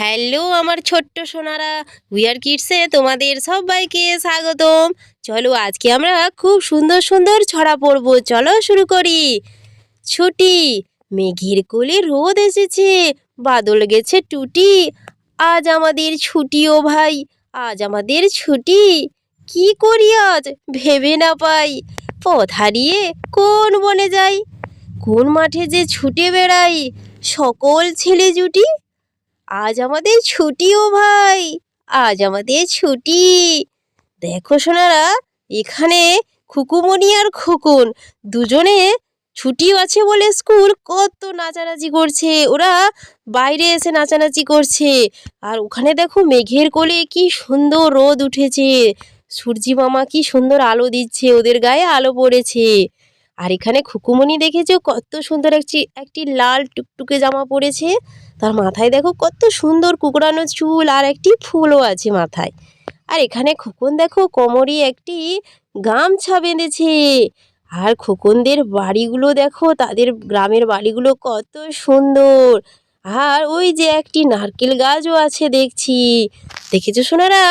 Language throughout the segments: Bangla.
হ্যালো আমার ছোট্ট সোনারা। উইয়ার কিডসে তোমাদের সবাইকে স্বাগতম। চলো, আজকে আমরা খুব সুন্দর সুন্দর ছড়া পড়ব। চলো, শুরু করি। ছুটি, মেঘের কোলে রোদ এসেছে, বাদল গেছে টুটি। আজ আমাদের ছুটি ও ভাই, আজ আমাদের ছুটি। কি করি আজ, ভেবে না পাই। পথ হারিয়ে কোন বনে যাই? কোন মাঠে যে ছুটে বেড়াই? সকল ছেলে জুটি আজ আমাদের ছুটি ও ভাই, আজ আমাদের ছুটি। দেখো সোনারা, এখানে খুকুমণি আর খোকন দুজনে ছুটিও আছে বলে স্কুল কত নাচানাচি করছে। ওরা বাইরে এসে নাচানাচি করছে। আর ওখানে দেখো মেঘের কোলে কি সুন্দর রোদ উঠেছে। সূর্যি মামা কি সুন্দর আলো দিচ্ছে, ওদের গায়ে আলো পড়েছে। আর এখানে খুকুমণি দেখেছ কত সুন্দর একটি একটি লাল টুকটুকে জামা পরেছে। তার মাথায় দেখো কত সুন্দর কুকড়ানো চুল আর একটি ফুলও আছে মাথায়। আর এখানে খোকন দেখো কোমরে একটি গামছা বেঁধেছে। আর খোকনদের বাড়িগুলো দেখো, তাদের গ্রামের বাড়িগুলো কত সুন্দর। আর ওই যে একটি নারকেল গাছও আছে দেখছি। দেখেছ সোনারা?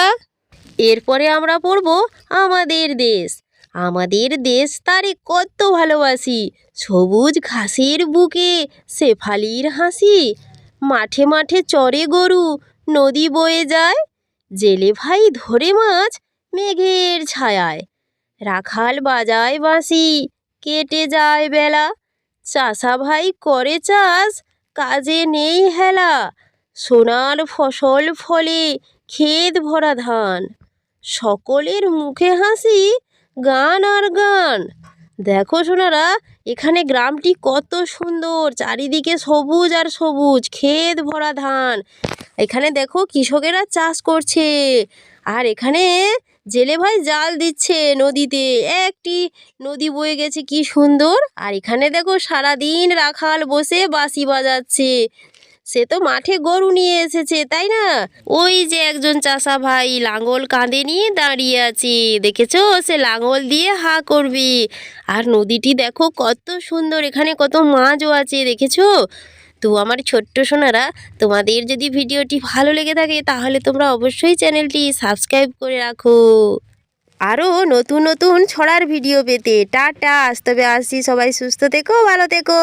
এরপরে আমরা পড়ব আমাদের দেশ। আমাদের দেশ তারে কত ভালোবাসি। সবুজ ঘাসের বুকে শেফালির হাসি। মাঠে মাঠে চরে গরু, নদী বয়ে যায়। জেলে ভাই ধরে মাছ মেঘের ছায়ায়। রাখাল বাজায় বাঁশি, কেটে যায় বেলা। চাষা ভাই করে চাষ, কাজে নেই হেলা। সোনার ফসল ফলে ক্ষেত ভরা ধান। সকলের মুখে হাসি গান আর গান। দেখো সোনারা, এখানে গ্রামটি কত সুন্দর, চারিদিকে সবুজ আর সবুজ, ক্ষেত ভরা ধান। এখানে দেখো কৃষকেরা চাষ করছে। আর এখানে জেলে ভাই জাল দিচ্ছে নদীতে। একটি নদী বয়ে গেছে, কি সুন্দর। আর এখানে দেখো সারাদিন রাখাল বসে বাঁশি বাজাচ্ছে। সে তো মাঠে গরু নিয়ে এসেছে, তাই না? ওই যে একজন চাষা ভাই লাঙল কাঁধে নিয়ে দাঁড়িয়ে আছে, দেখেছ? সে লাঙল দিয়ে হা করবে। আর নদীটি দেখো কত সুন্দর, এখানে কত মাছও আছে, দেখেছ? তো আমার ছোট্ট সোনারা, তোমাদের যদি ভিডিওটি ভালো লেগে থাকে, তাহলে তোমরা অবশ্যই চ্যানেলটি সাবস্ক্রাইব করে রাখো। আরও নতুন নতুন ছড়ার ভিডিও পেতে টাটা, আজ তবে আসছি, সবাই সুস্থ থেকো, ভালো থেকো।